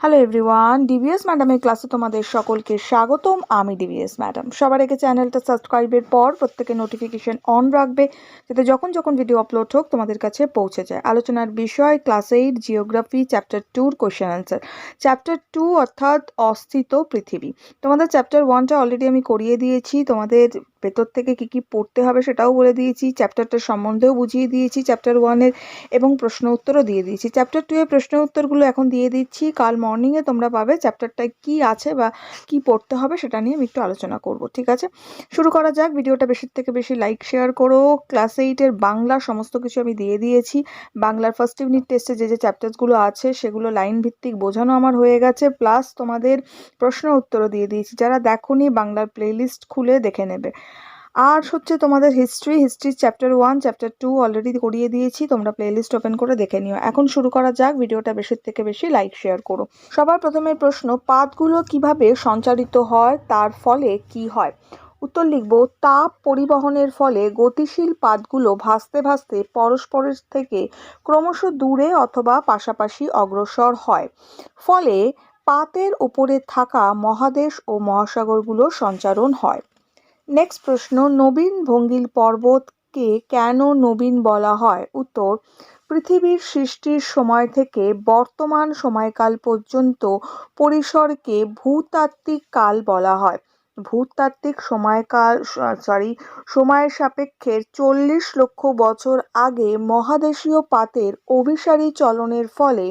Hello everyone DVS ম্যাডামের ক্লাসে তোমাদের সকলকে স্বাগতম। আমি ডিভিএস ম্যাডাম সবার আগে চ্যানেলটা সাবস্ক্রাইবের পর প্রত্যেকে নোটিফিকেশন অন রাখবে, যাতে যখন যখন ভিডিও আপলোড হোক তোমাদের কাছে পৌঁছে যায়। আলোচনার বিষয় class eight geography chapter two question answer chapter two অর্থাৎ অস্থিত পৃথিবী। তোমাদের চ্যাপ্টার ওয়ানটা অলরেডি আমি করিয়ে দিয়েছি। তোমাদের ভেতর থেকে কি কি পড়তে হবে সেটাও বলে দিয়েছি চ্যাপ্টারটার সম্বন্ধেও বুঝিয়ে দিয়েছি চ্যাপ্টার ওয়ানের এবং প্রশ্ন উত্তরও দিয়ে দিয়েছি। চ্যাপ্টার টু এর প্রশ্ন উত্তরগুলো এখন দিয়ে দিচ্ছি, কাল মর্নিংয়ে তোমরা পাবে চ্যাপ্টারটায় কি আছে বা কি পড়তে হবে সেটা নিয়ে আমি একটু আলোচনা করব, ঠিক আছে? শুরু করা যাক, ভিডিওটা বেশির থেকে বেশি লাইক শেয়ার করো। ক্লাস এইটের বাংলা সমস্ত কিছু আমি দিয়ে দিয়েছি। বাংলার ফার্স্ট ইউনিট টেস্টে যে যে চ্যাপ্টার্সগুলো আছে সেগুলো লাইন ভিত্তিক বোঝানো আমার হয়ে গেছে প্লাস তোমাদের প্রশ্ন উত্তরও দিয়ে দিয়েছি। যারা দেখোনি বাংলার প্লেলিস্ট খুলে দেখে নেবে। আর হচ্ছে তোমাদের history history chapter one chapter two already করিয়ে দিয়েছি, তোমরা প্লেলিস্ট ওপেন করে দেখে নিও। এখন শুরু করা যাক, ভিডিওটা বেশির থেকে বেশি লাইক শেয়ার করো। সবার প্রথমে প্রশ্ন, পাতগুলো কীভাবে সঞ্চারিত হয়, তার ফলে কি হয়? উত্তর লিখব, তাপ পরিবহনের ফলে গতিশীল পাতগুলো ভাসতে ভাসতে পরস্পরের থেকে ক্রমশ দূরে অথবা পাশাপাশি অগ্রসর হয়। ফলে পাতের উপরে থাকা মহাদেশ ও মহাসাগরগুলো সঞ্চারণ হয়। নেক্সট প্রশ্ন, নবীন ভঙ্গিল পর্বতকে কেন নবীন বলা হয়? উত্তর, পৃথিবীর সৃষ্টির সময় থেকে বর্তমান সময়কাল পর্যন্ত পরিসরকে ভূতাত্ত্বিক কাল বলা হয়। ভূতাত্ত্বিক সময়কাল সরি সময়ের সাপেক্ষে চল্লিশ লক্ষ বছর আগে মহাদেশীয় পাতের অভিসারী চলনের ফলে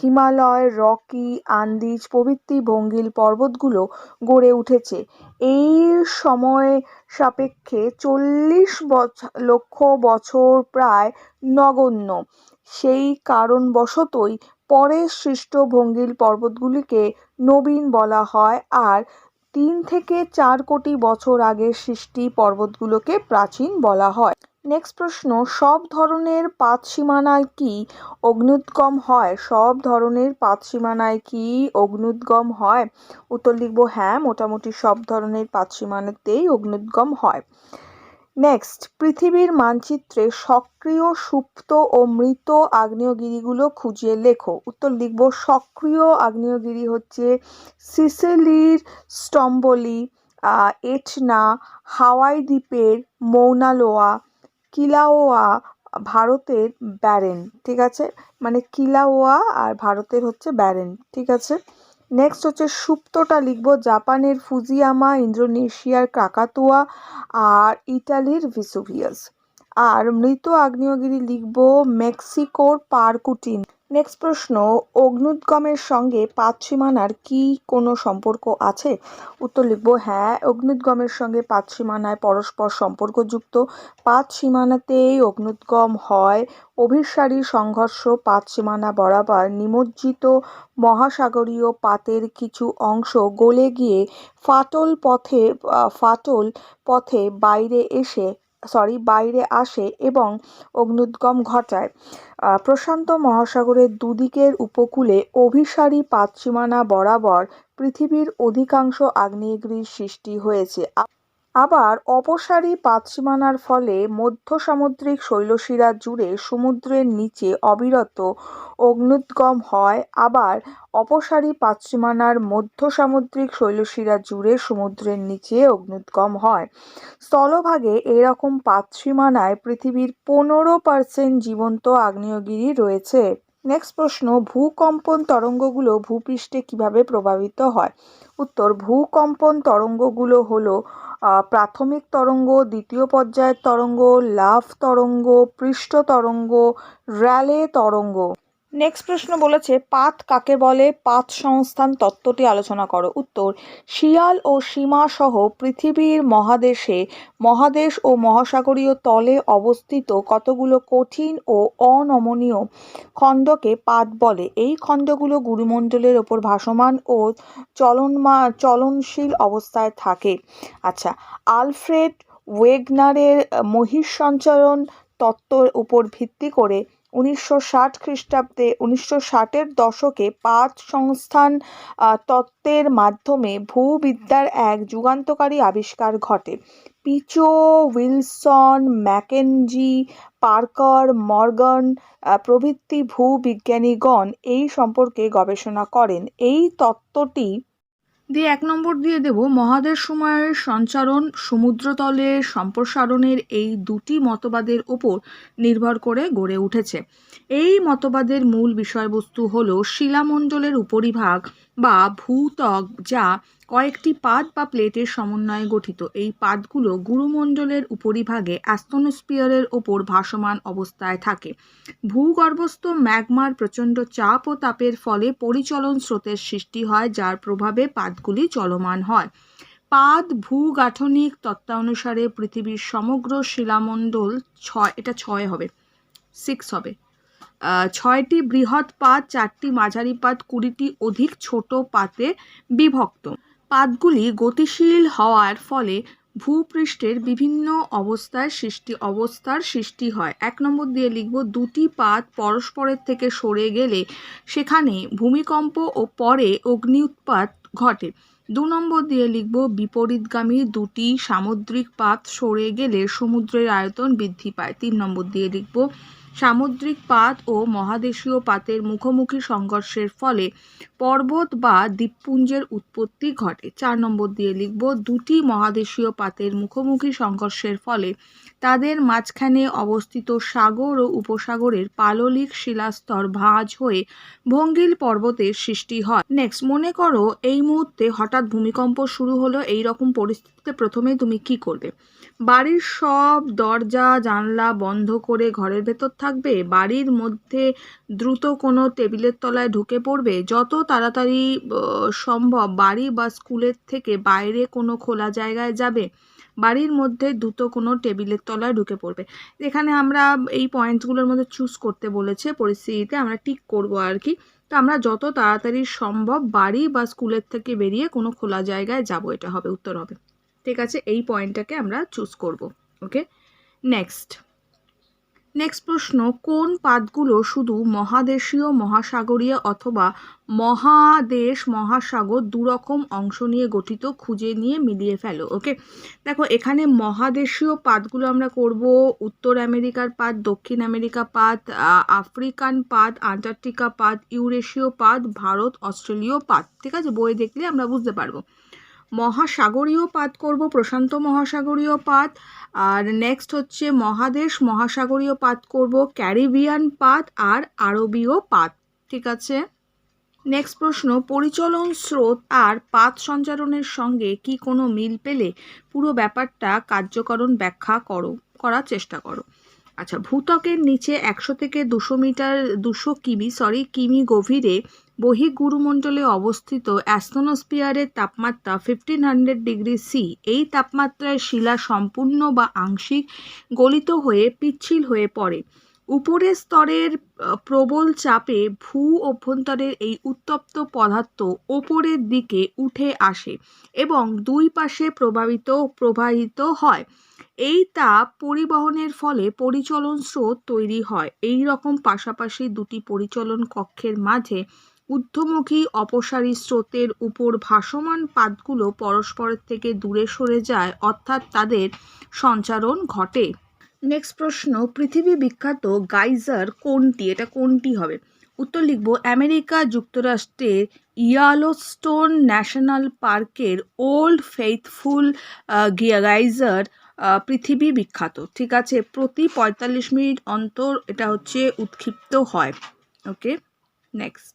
হিমালয়, রকি, আন্দিজ প্রভৃতি ভঙ্গিল পর্বতগুলো গড়ে উঠেছে। এই সময় সাপেক্ষে চল্লিশ লক্ষ বছর প্রায় নগণ্য। সেই কারণবশতই পরে সৃষ্ট ভঙ্গিল পর্বতগুলিকে নবীন বলা হয় আর তিন থেকে চার কোটি বছর আগে সৃষ্টি পর্বতগুলোকে প্রাচীন বলা হয়। নেক্সট প্রশ্ন, সব ধরনের পাঁচ সীমানায় কি অগ্নুদ্গম হয়? সব ধরনের পাঁচ সীমানায় কি অগ্নুদ্গম হয়? উত্তর লিখব হ্যাঁ মোটামুটি সব ধরনের পাঁচ সীমানাতেই অগ্নুদ্গম হয়। নেক্সট পৃথিবীর মানচিত্রে সক্রিয়, সুপ্ত ও মৃত আগ্নেয়গিরিগুলো খুঁজে লেখো। উত্তর লিখব, সক্রিয় আগ্নেয়গিরি হচ্ছে সিসেলির স্তম্বলি এটনা, হাওয়াই দ্বীপের মৌনালোয়া, কিলাওয়া ভারতের ব্যারেন, ঠিক আছে? মানে কিলাওয়া আর ভারতের হচ্ছে ব্যারেন, ঠিক আছে? নেক্সট হচ্ছে সুপ্তটা লিখব, জাপানের ফুজিয়ামা, ইন্দোনেশিয়ার কাকাতুয়া আর ইটালির ভিসুভিয়াস। আর মৃত আগ্নেয়গিরি লিখব, মেক্সিকোর পারকুটিন। নেক্সট প্রশ্ন, অগ্নুদ্গমের সঙ্গে পাঁচ সীমানার কি কোনো সম্পর্ক আছে? উত্তর লিখব হ্যাঁ অগ্নুদ্গমের সঙ্গে পাঁচ সীমানায় পরস্পর সম্পর্কযুক্ত। পাঁচ সীমানাতেই অগ্নুদ্গম হয়। অভিসারী সংঘর্ষ পাঁচ সীমানা বরাবর নিমজ্জিত মহাসাগরীয় পাতের কিছু অংশ গলে গিয়ে ফাটল পথে ফাটল পথে বাইরে এসে সরি বাইরে আসে এবং অগ্নুদ্গম ঘটায়। প্রশান্ত মহাসাগরের দুদিকের উপকূলে অভিসারী পাতসীমানা বরাবর পৃথিবীর অধিকাংশ আগ্নেয়গিরির সৃষ্টি হয়েছে। আবার অপসারী পাতসীমানার ফলে মধ্য সামুদ্রিক শৈলশিরা জুড়ে সমুদ্রের নিচে অবিরত অগ্নুদ্গম হয়, আবার অপসারী পাতসীমানার মধ্য সামুদ্রিক শৈলশিরা জুড়ে সমুদ্রের নিচে অগ্নুদ্গম হয়। স্থলভাগে এরকম পাতসীমানায় পৃথিবীর পনেরো পার্সেন্ট জীবন্ত আগ্নেয়গিরি রয়েছে। নেক্সট প্রশ্ন, ভূকম্পন তরঙ্গগুলো ভূপৃষ্ঠে কীভাবে প্রভাবিত হয়? উত্তর, ভূকম্পন তরঙ্গগুলো হলো প্রাথমিক তরঙ্গ, দ্বিতীয় পর্যায়ের তরঙ্গ লাভ তরঙ্গ, পৃষ্ঠ তরঙ্গ, র্যালে তরঙ্গ। নেক্সট প্রশ্ন বলেছে, পাত কাকে বলে? পাত সংস্থান তত্ত্বটি আলোচনা করো। উত্তর, শিয়াল ও সীমা সহ পৃথিবীর মহাদেশে মহাদেশ ও মহাসাগরীয় তলে অবস্থিত কতগুলো কঠিন ও অনমনীয় খণ্ডকে পাত বলে? এই খণ্ডগুলো গুরুমণ্ডলের ওপর ভাসমান ও চলনমা, চলনশীল অবস্থায় থাকে। আচ্ছা আলফ্রেড ওয়েগনারের মহিষ সঞ্চালন তত্ত্বর উপর ভিত্তি করে উনিশশো ষাট খ্রিস্টাব্দে উনিশশো ষাটের দশকে পাঁচ সংস্থান তত্ত্বের মাধ্যমে ভূবিদ্যার এক যুগান্তকারী আবিষ্কার ঘটে। Pichon, Wilson, McKenzie, Parker, Morgan প্রভৃতি ভূবিজ্ঞানীগণ এই সম্পর্কে গবেষণা করেন। এই তত্ত্বটি দিয়ে এক নম্বর দিয়ে দেব, মহাদেশ সময়ের সঞ্চারণ সমুদ্রতলের সম্প্রসারণের এই দুটি মতবাদের ওপর নির্ভর করে গড়ে উঠেছে। এই মতবাদের মূল বিষয়বস্তু হল শিলামণ্ডলের উপরিভাগ বা ভূত্বক, যা কয়েকটি পাত বা প্লেটের সমন্বয়ে গঠিত। এই পাতগুলো গুরুমণ্ডলের উপরিভাগে অ্যাস্তনোস্পিয়ারের ওপর ভাসমান অবস্থায় থাকে। ভূগর্ভস্থ ম্যাগমার প্রচণ্ড চাপ ও তাপের ফলে পরিচলন স্রোতের সৃষ্টি হয়, যার প্রভাবে পাতগুলি চলমান হয়। পাদ ভূগাঠনিক তত্ত্বানুসারে পৃথিবীর সমগ্র শিলামণ্ডল ছয়, এটা ছয় হবে সিক্স হবে। ছয়টি বৃহৎ পাত চারটি মাঝারি পাত কুড়িটি অধিক ছোট পাতে বিভক্ত। পাতগুলি গতিশীল হওয়ার ফলে ভূপৃষ্ঠের বিভিন্ন অবস্থায় সৃষ্টি, অবস্থার সৃষ্টি হয়। এক নম্বর দিয়ে লিখব, দুটি পাত পরস্পরের থেকে সরে গেলে সেখানে ভূমিকম্প ও পরে অগ্নি উৎপাত ঘটে। দু নম্বর দিয়ে লিখব, বিপরীতগামী দুটি সামুদ্রিক পাত সরে গেলে সমুদ্রের আয়তন বৃদ্ধি পায়। তিন নম্বর দিয়ে লিখব সামুদ্রিক পাত ও মহাদেশীয় পাতের মুখোমুখি সংঘর্ষের ফলে পর্বত বা দ্বীপপুঞ্জের উৎপত্তি ঘটে। চার নম্বর দিয়ে লিখব, দুটি মহাদেশীয় পাতের মুখোমুখি সংঘর্ষের ফলে তাদের মাঝখানে অবস্থিত সাগর ও উপসাগরের পাললিক শিলাস্তর ভাঁজ হয়ে ভঙ্গিল পর্বতের সৃষ্টি হয়। নেক্সট মনে করো এই মুহূর্তে হঠাৎ ভূমিকম্প শুরু হলো এই রকম পরিস্থিতিতে প্রথমে তুমি কি করবে? বাড়ির সব দরজা, জানলা বন্ধ করে ঘরের ভেতর থাকবে? বাড়ির মধ্যে দ্রুত কোনো টেবিলের তলায় ঢুকে পড়বে? যত তাড়াতাড়ি সম্ভব বাড়ি বা স্কুলের থেকে বাইরে কোনো খোলা জায়গায় যাবে? বাড়ির মধ্যে দ্রুত কোনো টেবিলের তলায় ঢুকে পড়বে। এখানে আমরা এই পয়েন্টসগুলোর মধ্যে চুজ করতে বলেছে, পরিস্থিতিতে আমরা টিক করব আর কি। তো আমরা যত তাড়াতাড়ি সম্ভব বাড়ি বা স্কুলের থেকে বেরিয়ে কোনো খোলা জায়গায় যাব, এটা হবে, উত্তর হবে। ঠিক আছে, এই পয়েন্টটাকে আমরা চুজ করব ওকে নেক্সট নেক্সট প্রশ্ন, কোন পাতগুলো শুধু মহাদেশীয়, মহাসাগরীয় অথবা মহাদেশ, মহাসাগর দুরকম অংশ নিয়ে গঠিত খুঁজে নিয়ে মিলিয়ে ফেলো ওকে দেখো, এখানে মহাদেশীয় পাতগুলো আমরা করব, উত্তর আমেরিকার পাত দক্ষিণ আমেরিকা পাত আফ্রিকান পাত আন্টার্কটিকা পাত ইউরেশীয় পাত ভারত, অস্ট্রেলীয় পাত ঠিক আছে? বই দেখলে আমরা বুঝতে পারব। মহাসাগরীয় পাত করব, প্রশান্ত মহাসাগরীয় পাত। আর নেক্সট হচ্ছে মহাদেশ, মহাসাগরীয় পাত করব, ক্যারিবিয়ান পাত আর আরবীয় পাত। ঠিক আছে? নেক্সট প্রশ্ন, পরিচলন স্রোত আর পাত সঞ্চারণের সঙ্গে কি কোনো মিল পেলে পুরো ব্যাপারটা কার্যকরণ ব্যাখ্যা করো, করার চেষ্টা করো। আচ্ছা ভূত্বকের নিচে একশো থেকে দুশো মিটার, দুশো কিমি সরি কিমি গভীরে বহির্গুরুমণ্ডলে অবস্থিত অ্যাস্তনোস্পিয়ারের তাপমাত্রা ফিফটিন হান্ড্রেড ডিগ্রি সি এই তাপমাত্রায় শিলা সম্পূর্ণ বা আংশিক গলিত হয়ে পিচ্ছিল হয়ে পড়ে। উপরের স্তরের প্রবল চাপে ভূ অভ্যন্তরের এই উত্তপ্ত পদার্থ ওপরের দিকে উঠে আসে এবং দুই পাশে প্রভাবিত, প্রবাহিত হয়। এই তাপ পরিবহনের ফলে পরিচলন স্রোত তৈরি হয়। এই রকম পাশাপাশি দুটি পরিচলন কক্ষের মাঝে ঊর্ধ্বমুখী অপসারী স্রোতের উপর ভাসমান পাতগুলো পরস্পরের থেকে দূরে সরে যায়, অর্থাৎ তাদের সঞ্চারণ ঘটে। নেক্সট প্রশ্ন, পৃথিবী বিখ্যাত গাইজার কোনটি? এটা কোনটি হবে? উত্তর লিখব, আমেরিকা যুক্তরাষ্ট্রের ইয়ালোস্টোন ন্যাশনাল পার্কের ওল্ড ফেইথফুল গাইজার পৃথিবী বিখ্যাত। ঠিক আছে, প্রতি পঁয়তাল্লিশ মিনিট অন্তর এটা হচ্ছে উৎক্ষিপ্ত হয়। ওকে নেক্সট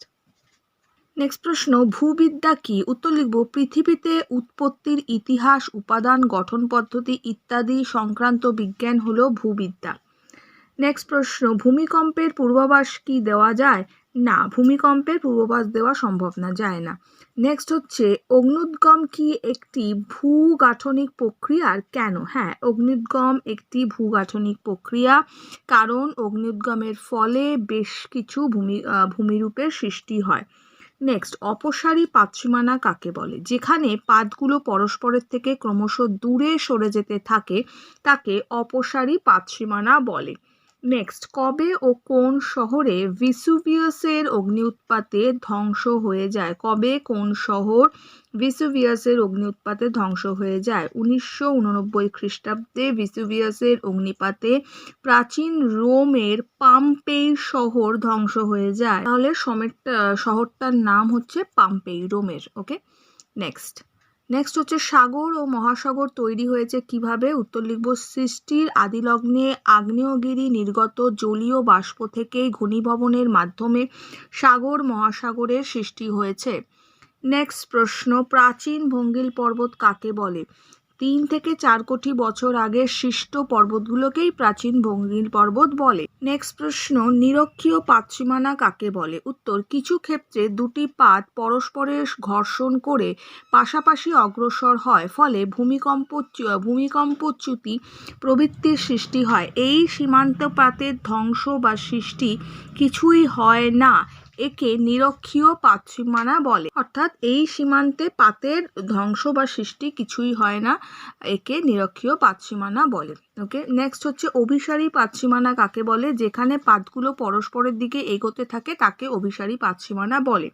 নেক্সট প্রশ্ন, ভূবিদ্যা কি? উত্তর লিখব, পৃথিবীতে উৎপত্তির ইতিহাস, উপাদান, গঠন পদ্ধতি ইত্যাদি সংক্রান্ত বিজ্ঞান হলো ভূবিদ্যা। নেক্সট প্রশ্ন, ভূমিকম্পের পূর্বাভাস কি দেওয়া যায়? না, ভূমিকম্পের পূর্বাভাস দেওয়া সম্ভব না, যায় না। নেক্সট হচ্ছে, অগ্নুদ্গম কি একটি ভূগাঠনিক প্রক্রিয়া? আর কেন? হ্যাঁ অগ্নুদ্গম একটি ভূগাঠনিক প্রক্রিয়া, কারণ অগ্নুদ্গমের ফলে বেশ কিছু ভূমি ভূমিরূপের সৃষ্টি হয়। নেক্সট অপসারী পাতসীমানা কাকে বলে? যেখানে পাতগুলো পরস্পরের থেকে ক্রমশ দূরে সরে যেতে থাকে, তাকে অপসারী পাতসীমানা বলে। নেক্সট কবে ও কোন শহরে ভিসুভিয়াসের অগ্নি উৎপাতে ধ্বংস হয়ে যায়? কবে কোন শহর ভিসুভিয়াসের অগ্নি উৎপাতে ধ্বংস হয়ে যায়? উনিশশো উননব্বই খ্রিস্টাব্দে ভিসুভিয়াসের অগ্নিপাতে প্রাচীন রোমের পাম্পেই শহর ধ্বংস হয়ে যায়। তাহলে সমেরটা, শহরটার নাম হচ্ছে পাম্পেই রোমের ওকে নেক্সট নেক্সট হচ্ছে সাগর ও মহাসাগর তৈরি হয়েছে কীভাবে? উত্তর লিখব, সৃষ্টির আদিলগ্নে আগ্নেয়গিরি নির্গত জলীয় বাষ্প থেকে ঘনীভবনের মাধ্যমে সাগর মহাসাগরের সৃষ্টি হয়েছে। নেক্সট প্রশ্ন, প্রাচীন ভঙ্গিল পর্বত কাকে বলে? তিন থেকে চার কোটি বছর আগে সৃষ্ট পর্বতগুলোকেই প্রাচীন ভঙ্গিল পর্বত বলে। নেক্সট প্রশ্ন, নিরক্ষীয় পাতসীমানা কাকে বলে? উত্তর, কিছু ক্ষেত্রে দুটি পাত পরস্পরের ঘর্ষণ করে পাশাপাশি অগ্রসর হয়, ফলে ভূমিকম্প ভূমিকম্পচ্যুতি প্রবৃত্তির সৃষ্টি হয়। এই সীমান্তপাতের ধ্বংস বা সৃষ্টি কিছুই হয় না। একে নিরক্ষীয় পাতসীমানা বলে। অর্থাৎ এই সীমান্তে পাতের ধ্বংস বা সৃষ্টি কিছুই হয় না, একে নিরক্ষীয় পাতসীমানা বলে। ওকে নেক্সট হচ্ছে অভিসারী পাতসীমানা কাকে বলে? যেখানে পাতগুলো পরস্পরের দিকে এগোতে থাকে, তাকে অভিসারী পাতসীমানা বলে।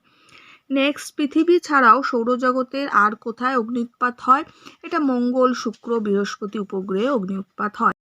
নেক্সট পৃথিবী ছাড়াও সৌরজগতের আর কোথায় অগ্নি উৎপাত হয়? এটা মঙ্গল, শুক্র, বৃহস্পতি উপগ্রহে অগ্নি উৎপাত হয়।